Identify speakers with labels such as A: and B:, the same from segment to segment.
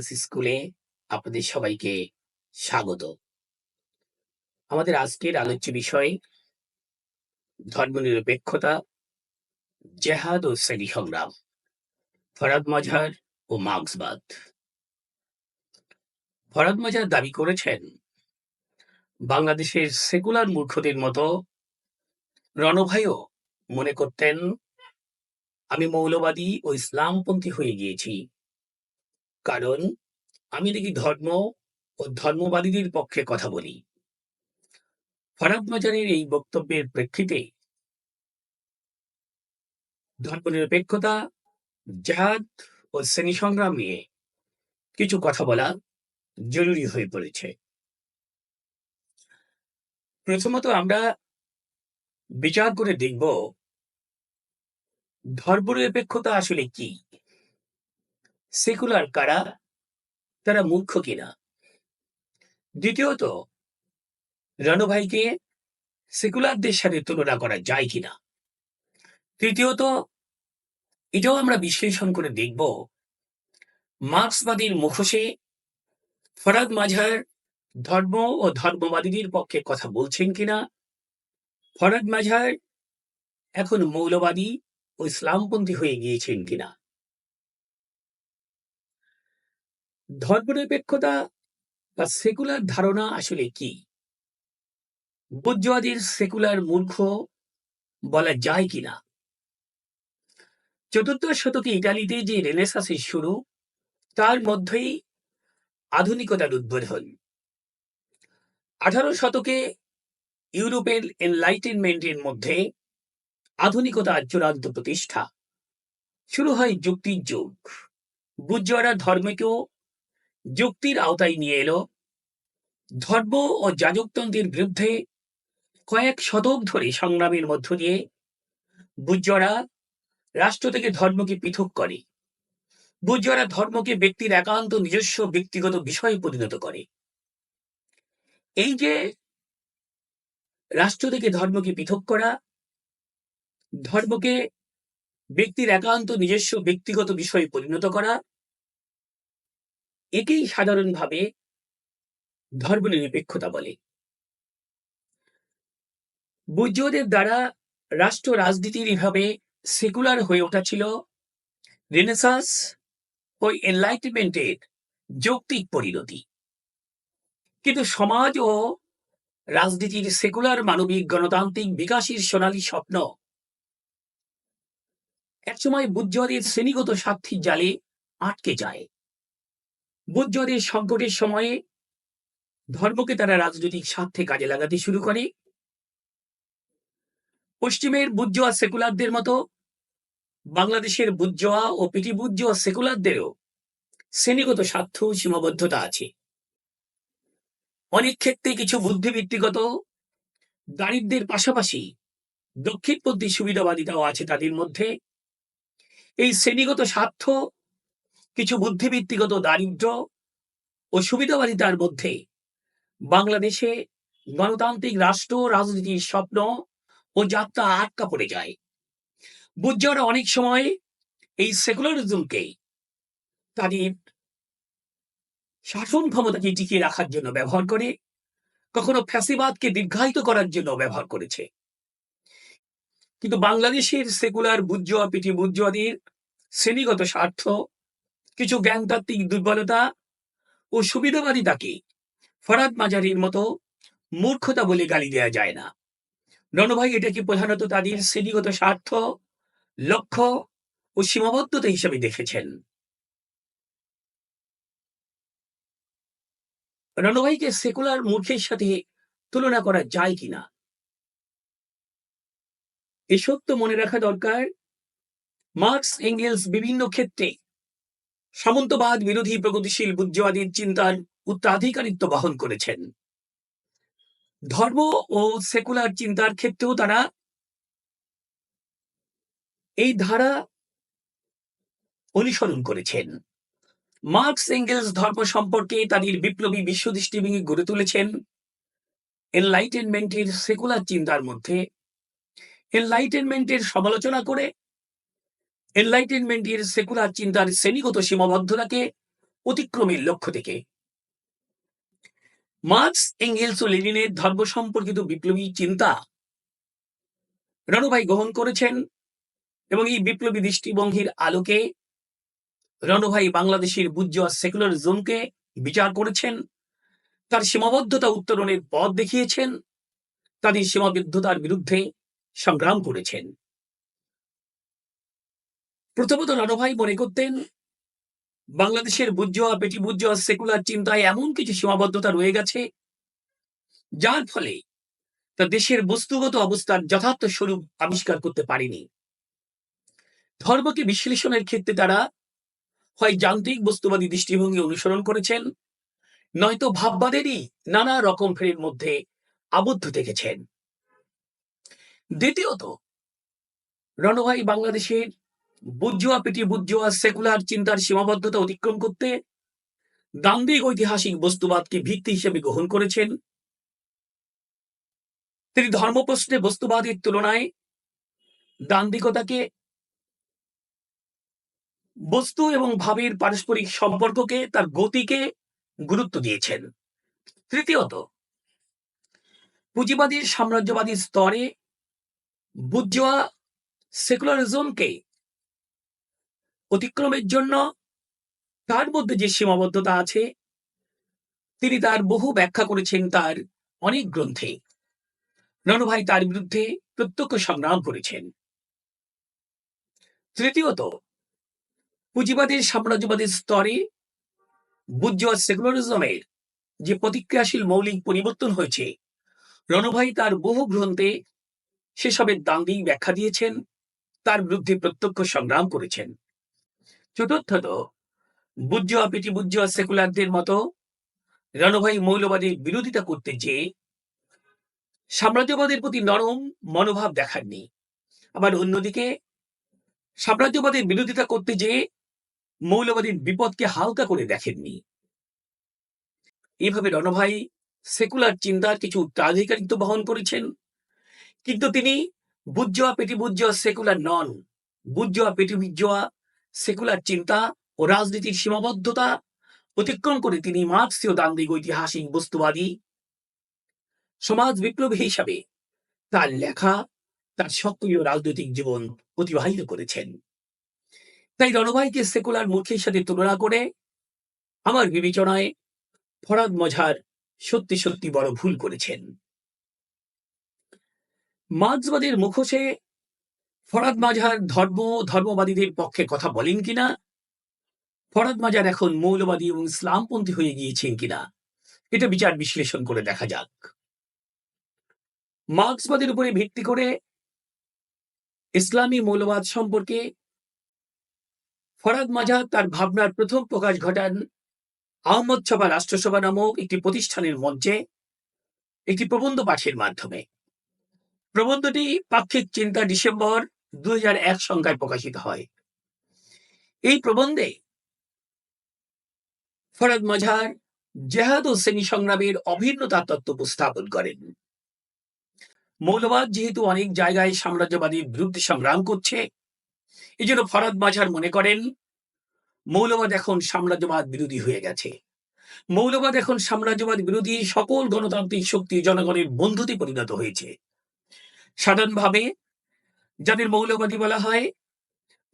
A: ক্যাটেগেলস স্কুলে আপনাদের সবাইকে স্বাগত আমাদের আজকের আলোচ্য বিষয় ধর্মনিরপেক্ষতা জেহাদ ও শ্রেণী সংগ্রাম ফরাদ মজার ও মার্ক্সবাদ ফরাদ মজার দাবি করেছেন বাংলাদেশের সেকুলার মূর্খদের মতো রণভাইও মনে করতেন আমি মৌলবাদী ও ইসলামপন্থী হয়ে গিয়েছি কারণ আমি নাকি ধর্ম ও ধর্মবাদীদের পক্ষে কথা বলি ফরাকবাজারের এই বক্তব্যের প্রেক্ষিতে ধর্মনিরপেক্ষতা জাত ও শ্রেণী সংগ্রাম নিয়ে কিছু কথা বলা জরুরি হয়ে পড়েছে প্রথমত আমরা বিচার করে দেখব ধর্মনিরপেক্ষতা আসলে কি সেকুলার কারা তারা মুখ্য কিনা দ্বিতীয়ত রানুভাইকে সেকুলারদের সাথে তুলনা করা যায় কিনা তৃতীয়ত এটাও আমরা বিশ্লেষণ করে দেখব মার্ক্সবাদীর মুখোশে ফরাদ মাঝার ধর্ম ও ধর্মবাদীদের পক্ষে কথা বলছেন কিনা ফরাদ মাঝার এখন মৌলবাদী ও ইসলামপন্থী হয়ে গিয়েছেন কিনা ধর্মনিরপেক্ষতা বা সেকুলার ধারণা আসলে কি বুদ্ধবাদীর সেকুলার মূর্খ বলা যায় কিনা চতুর্দশ শতকে ইটালিতে যে রেনেসাসের শুরু তার মধ্যেই আধুনিকতার উদ্বোধন আঠারো শতকে ইউরোপের এনলাইটেনমেন্টের মধ্যে আধুনিকতার চূড়ান্ত প্রতিষ্ঠা শুরু হয় যুক্তির যুগ বুজ্জরা ধর্মকেও যুক্তির আওতায় নিয়ে এলো ধর্ম ও যাজকতন্ত্রের বিরুদ্ধে কয়েক শতক ধরে সংগ্রামের মধ্য দিয়ে বুজ্জরা রাষ্ট্র থেকে ধর্মকে পৃথক করে বুজরা ধর্মকে ব্যক্তির একান্ত নিজস্ব ব্যক্তিগত বিষয়ে পরিণত করে এই যে রাষ্ট্র থেকে ধর্মকে পৃথক করা ধর্মকে ব্যক্তির একান্ত নিজস্ব ব্যক্তিগত বিষয়ে পরিণত করা একেই সাধারণভাবে ধর্মনিরপেক্ষতা বলে বৌদ্ধদের দ্বারা রাষ্ট্র রাজনীতির এভাবে সেকুলার হয়ে ওঠা ছিল রেনেসাস ও এনলাইটমেন্টের যৌক্তিক পরিণতি কিন্তু সমাজ ও রাজনীতির সেকুলার মানবিক গণতান্ত্রিক বিকাশের সোনালী স্বপ্ন একসময় বুদ্ধদের শ্রেণীগত স্বার্থীর জালে আটকে যায় বুধ যদি সংকটের সময়ে ধর্মকে তারা রাজনৈতিক স্বার্থে কাজে লাগাতে শুরু করে পশ্চিমের বুজ্জোয়া সেকুলারদের মতো বাংলাদেশের বুজ্জোয়া ও পিটি বুজ্জোয়া সেকুলারদেরও শ্রেণীগত স্বার্থ সীমাবদ্ধতা আছে অনেক ক্ষেত্রে কিছু বুদ্ধিবৃত্তিগত দারিদ্রের পাশাপাশি দক্ষিণপন্থী সুবিধাবাদিতাও আছে তাদের মধ্যে এই শ্রেণীগত স্বার্থ কিছু বুদ্ধিবৃত্তিগত দারিদ্র ও সুবিধাবাদিতার মধ্যে বাংলাদেশে গণতান্ত্রিক রাষ্ট্র রাজনীতির স্বপ্ন ও যাত্রা আটকা পড়ে যায় বুজ্জরা অনেক সময় এই সেকুলারিজমকে তাদের শাসন ক্ষমতাকে টিকিয়ে রাখার জন্য ব্যবহার করে কখনো ফ্যাসিবাদকে দীর্ঘায়িত করার জন্য ব্যবহার করেছে কিন্তু বাংলাদেশের সেকুলার বুজ্জোয়া পিটি বুজ্জোয়াদের শ্রেণীগত স্বার্থ কিছু জ্ঞানতাত্ত্বিক দুর্বলতা ও সুবিধাবাদিতাকে ফরাদ মাজারির মতো মূর্খতা বলে গালি দেয়া যায় না রণভাই এটাকে প্রধানত তাদের শ্রেণীগত স্বার্থ লক্ষ্য ও সীমাবদ্ধতা হিসেবে দেখেছেন রণভাইকে সেকুলার মূর্খের সাথে তুলনা করা যায় কিনা এসব তো মনে রাখা দরকার মার্কস এঙ্গেলস বিভিন্ন ক্ষেত্রে সামন্তবাদ বিরোধী প্রগতিশীল বুদ্ধিবাদীর চিন্তার উত্তরাধিকারিত্ব বহন করেছেন ধর্ম ও সেকুলার চিন্তার ক্ষেত্রেও তারা এই ধারা অনুসরণ করেছেন মার্কস এঙ্গেলস ধর্ম সম্পর্কে তাদের বিপ্লবী বিশ্বদৃষ্টিভঙ্গি গড়ে তুলেছেন এনলাইটেনমেন্টের সেকুলার চিন্তার মধ্যে এনলাইটেনমেন্টের সমালোচনা করে এনলাইটেনমেন্টের সেকুলার চিন্তার শ্রেণীগত সীমাবদ্ধতাকে অতিক্রমের লক্ষ্য থেকে মার্কস এঙ্গেলস ও লেনিনের ধর্ম সম্পর্কিত বিপ্লবী চিন্তা রণভাই গ্রহণ করেছেন এবং এই বিপ্লবী দৃষ্টিভঙ্গির আলোকে রণভাই বাংলাদেশের বুজ্জ সেকুলার জোনকে বিচার করেছেন তার সীমাবদ্ধতা উত্তরণের পথ দেখিয়েছেন তাদের সীমাবদ্ধতার বিরুদ্ধে সংগ্রাম করেছেন প্রথমত রানভাই মনে করতেন বাংলাদেশের বুজ্জোয়া পেটি বুজ্জোয়া সেকুলার চিন্তায় এমন কিছু সীমাবদ্ধতা রয়ে গেছে যার ফলে তা দেশের বস্তুগত অবস্থার যথার্থ স্বরূপ আবিষ্কার করতে পারেনি ধর্মকে বিশ্লেষণের ক্ষেত্রে তারা হয় যান্ত্রিক বস্তুবাদী দৃষ্টিভঙ্গি অনুসরণ করেছেন নয়তো ভাববাদেরই নানা রকম ফেরির মধ্যে আবদ্ধ থেকেছেন দ্বিতীয়ত রণভাই বাংলাদেশের বুদ্ধিওয়া পিটি বুদ্ধিওয়া সেকুলার চিন্তার সীমাবদ্ধতা অতিক্রম করতে দান্দিক ঐতিহাসিক বস্তুবাদকে ভিত্তি হিসেবে গ্রহণ করেছেন তিনি ধর্মপ্রশ্নে বস্তুবাদের তুলনায় দান্দিকতাকে বস্তু এবং ভাবের পারস্পরিক সম্পর্ককে তার গতিকে গুরুত্ব দিয়েছেন তৃতীয়ত পুঁজিবাদী সাম্রাজ্যবাদী স্তরে বুদ্ধিওয়া সেকুলারিজমকে অতিক্রমের জন্য তার মধ্যে যে সীমাবদ্ধতা আছে তিনি তার বহু ব্যাখ্যা করেছেন তার অনেক গ্রন্থে রণভাই তার বিরুদ্ধে প্রত্যক্ষ সংগ্রাম করেছেন তৃতীয়ত পুঁজিবাদের সাম্রাজ্যবাদের স্তরে বুজ্জোয়া সেকুলারিজমের যে প্রতিক্রিয়াশীল মৌলিক পরিবর্তন হয়েছে রণভাই তার বহু গ্রন্থে সেসবের দাঙ্গিক ব্যাখ্যা দিয়েছেন তার বিরুদ্ধে প্রত্যক্ষ সংগ্রাম করেছেন চতুর্থত বুজ্জুয়া পিটি বুজ্জুয়া সেকুলারদের মতো রণভাই মৌলবাদের বিরোধিতা করতে যে সাম্রাজ্যবাদের প্রতি নরম মনোভাব দেখাননি আবার অন্যদিকে সাম্রাজ্যবাদের বিরোধিতা করতে যে মৌলবাদীর বিপদকে হালকা করে দেখেননি এভাবে রণভাই সেকুলার চিন্তার কিছু উত্তরাধিকারিত্ব বহন করেছেন কিন্তু তিনি বুজ্জোয়া পেটি বুজ্জোয়া সেকুলার নন বুজ্জোয়া পেটি বুজ্জোয়া সেকুলার চিন্তা ও রাজনীতির সীমাবদ্ধতা অতিক্রম করে তিনি মার্ক্সীয় দান্দিক ঐতিহাসিক বস্তুবাদী সমাজ বিপ্লবী হিসাবে তার লেখা তার সক্রিয় রাজনৈতিক জীবন অতিবাহিত করেছেন তাই রণবাইকে সেকুলার মূর্খের সাথে তুলনা করে আমার বিবেচনায় ফরাদ মজার সত্যি সত্যি বড় ভুল করেছেন মার্ক্সবাদের মুখোশে ফরাদ মাজার ধর্ম ধর্মবাদীদের পক্ষে কথা বলেন কিনা ফরাদ মাজার এখন মৌলবাদী এবং ইসলামপন্থী হয়ে গিয়েছেন কিনা এটা বিচার বিশ্লেষণ করে দেখা যাক মার্ক্সবাদের উপরে ভিত্তি করে ইসলামী মৌলবাদ সম্পর্কে ফরাদ মাজার তার ভাবনার প্রথম প্রকাশ ঘটান আহমদ সভা রাষ্ট্রসভা নামক একটি প্রতিষ্ঠানের মঞ্চে একটি প্রবন্ধ পাঠের মাধ্যমে প্রবন্ধটি পাক্ষিক চিন্তা ডিসেম্বর দুই সংখ্যায় প্রকাশিত হয় এই প্রবন্ধে ফরাদ মজার জেহাদ ও শ্রেণী সংগ্রামের অভিন্নতা তত্ত্ব উপস্থাপন করেন মৌলবাদ যেহেতু অনেক জায়গায় সাম্রাজ্যবাদীর বিরুদ্ধে সংগ্রাম করছে এই জন্য ফরাদ মাঝার মনে করেন মৌলবাদ এখন সাম্রাজ্যবাদ বিরোধী হয়ে গেছে মৌলবাদ এখন সাম্রাজ্যবাদ বিরোধী সকল গণতান্ত্রিক শক্তি জনগণের বন্ধুতে পরিণত হয়েছে সাধারণভাবে যাদের মৌলবাদী বলা হয়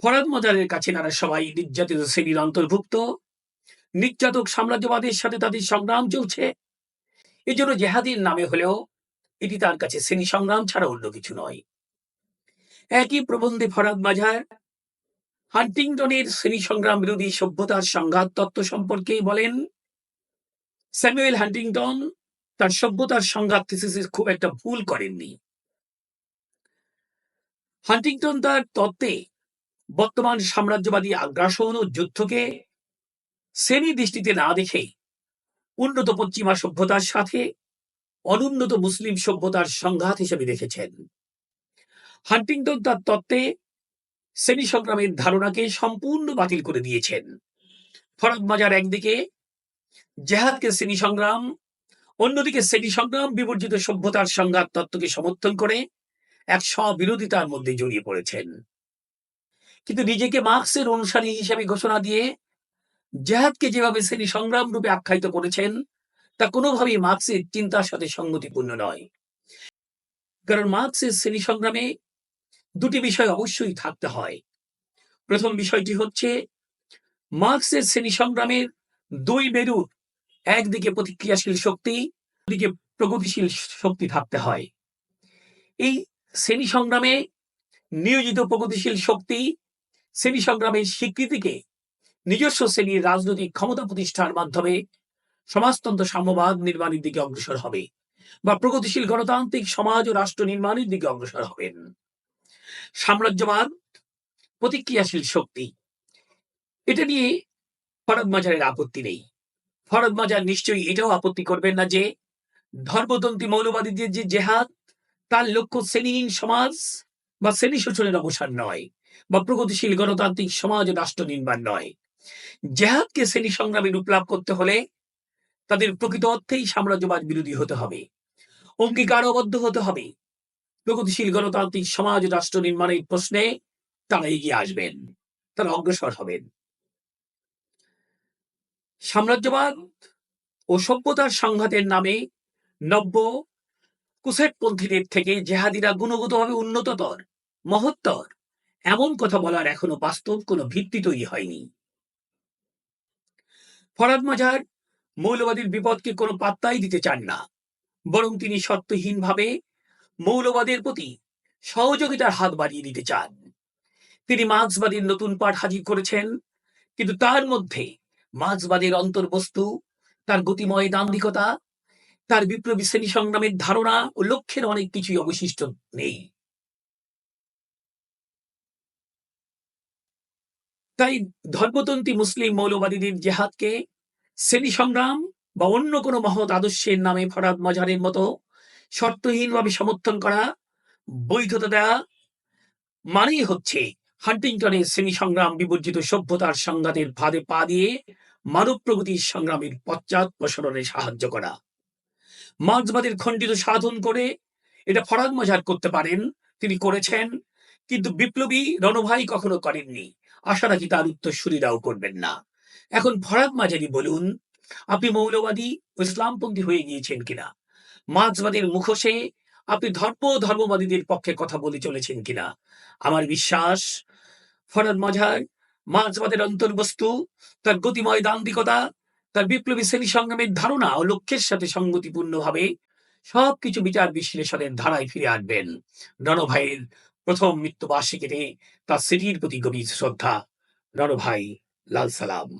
A: ফরাদ মজারের কাছে তারা সবাই নির্যাতিত শ্রেণীর অন্তর্ভুক্ত নির্যাতক সাম্রাজ্যবাদের সাথে তাদের সংগ্রাম চলছে এজন্য জেহাদির নামে হলেও এটি তার কাছে শ্রেণী সংগ্রাম ছাড়া অন্য কিছু নয় একই প্রবন্ধে ফরাদ মাঝার হান্টিংটনের শ্রেণী সংগ্রাম বিরোধী সভ্যতার সংঘাত তত্ত্ব সম্পর্কে বলেন স্যামুয়েল হান্টিংটন তার সভ্যতার সংঘাত খুব একটা ভুল করেননি হান্টিংটন তার তত্ত্বে বর্তমান সাম্রাজ্যবাদী আগ্রাসন ও যুদ্ধকে শ্রেণী দৃষ্টিতে না দেখে উন্নত পশ্চিমা সভ্যতার সাথে অনুন্নত মুসলিম সভ্যতার সংঘাত হিসেবে দেখেছেন হান্টিংটন তার তত্ত্বে শ্রেণী সংগ্রামের ধারণাকে সম্পূর্ণ বাতিল করে দিয়েছেন ফরাদ মাজার একদিকে জেহাদকে শ্রেণী সংগ্রাম অন্যদিকে শ্রেণী সংগ্রাম বিবর্জিত সভ্যতার সংঘাত তত্ত্বকে সমর্থন করে এক স্ববিরোধিতার মধ্যে জড়িয়ে পড়েছেন কিন্তু নিজেকে মার্ক্সের অনুসারী হিসেবে ঘোষণা দিয়ে জেহাদকে যেভাবে শ্রেণী সংগ্রাম রূপে আখ্যায়িত করেছেন তা কোনোভাবেই মার্ক্সের চিন্তার সাথে সংগতিপূর্ণ নয় কারণ মার্ক্সের শ্রেণী সংগ্রামে দুটি বিষয় অবশ্যই থাকতে হয় প্রথম বিষয়টি হচ্ছে মার্ক্সের শ্রেণী সংগ্রামের দুই মেরু একদিকে প্রতিক্রিয়াশীল শক্তি দিকে প্রগতিশীল শক্তি থাকতে হয় এই শ্রেণী সংগ্রামে নিয়োজিত প্রগতিশীল শক্তি শ্রেণী সংগ্রামের স্বীকৃতিকে নিজস্ব শ্রেণীর রাজনৈতিক ক্ষমতা প্রতিষ্ঠার মাধ্যমে সমাজতন্ত্র সাম্যবাদ নির্মাণের দিকে অগ্রসর হবে বা প্রগতিশীল গণতান্ত্রিক সমাজ ও রাষ্ট্র নির্মাণের দিকে অগ্রসর হবেন সাম্রাজ্যবাদ প্রতিক্রিয়াশীল শক্তি এটা নিয়ে ফরদ মাজারের আপত্তি নেই ফরদ মাজার নিশ্চয়ই এটাও আপত্তি করবেন না যে ধর্মতন্ত্রী মৌলবাদীদের যে জেহাদ তার লক্ষ্য শ্রেণীহীন সমাজ বা শ্রেণী শোষণের অবসান নয় বা প্রগতিশীল গণতান্ত্রিক সমাজ রাষ্ট্র নির্মাণ নয় জেহাদকে শ্রেণী সংগ্রামে রূপ লাভ করতে হলে তাদের প্রকৃত অর্থেই সাম্রাজ্যবাদ বিরোধী হতে হবে অঙ্গীকারবদ্ধ হতে হবে প্রগতিশীল গণতান্ত্রিক সমাজ রাষ্ট্র নির্মাণের প্রশ্নে তারা এগিয়ে আসবেন তারা অগ্রসর হবেন সাম্রাজ্যবাদ ও সভ্যতার সংঘাতের নামে নব্য কুসেটপন্থীদের থেকে জেহাদিরা গুণগতভাবে উন্নততর মহত্তর এমন কথা বলার এখনো বাস্তব কোনো ভিত্তি তৈরি হয়নি ফরাদ মাজার মৌলবাদীর বিপদকে কোনো পাত্তাই দিতে চান না বরং তিনি সত্যহীনভাবে মৌলবাদের প্রতি সহযোগিতার হাত বাড়িয়ে দিতে চান তিনি মার্ক্সবাদীর নতুন পাঠ হাজির করেছেন কিন্তু তার মধ্যে মার্ক্সবাদের অন্তর্বস্তু তার গতিময় দাম্ভিকতা তার বিপ্লবী শ্রেণী সংগ্রামের ধারণা ও লক্ষ্যের অনেক কিছুই অবশিষ্ট নেই তাই ধর্মতন্ত্রী মুসলিম মৌলবাদীদের জেহাদকে শ্রেণী সংগ্রাম বা অন্য কোনো মহৎ আদর্শের নামে ফরাদ মজারের মতো শর্তহীনভাবে সমর্থন করা বৈধতা দেয়া মানেই হচ্ছে হান্টিংটনের শ্রেণী সংগ্রাম বিবর্জিত সভ্যতার সংঘাতের ভাদে পা দিয়ে মানব প্রগতির সংগ্রামের পশ্চাৎ প্রসারণে সাহায্য করা মার্ক্সবাদের খণ্ডিত সাধন করে এটা ফরাদ মজার করতে পারেন তিনি করেছেন কিন্তু বিপ্লবী রণভাই কখনো করেননি আশা রাখি তার উত্তরসূরিরাও করবেন না এখন ফরাদ মাজারি বলুন আপনি মৌলবাদী ইসলামপন্থী হয়ে গিয়েছেন কিনা মার্ক্সবাদের মুখোশে আপনি ধর্ম ধর্মবাদীদের পক্ষে কথা বলে চলেছেন কিনা আমার বিশ্বাস ফরাদ মাজার মার্ক্সবাদের অন্তর্বস্তু তার গতিময় দান্তিকতা তার বিপ্লবী শ্রেণী সংগ্রামের ধারণা ও লক্ষ্যের সাথে সংগতিপূর্ণ হবে সবকিছু বিচার বিশ্লেষণের ধারায় ফিরে আনবেন রণভাইয়ের প্রথম মৃত্যুবার্ষিকীতে তার স্মৃতির প্রতি গভীর শ্রদ্ধা রণভাই লাল সালাম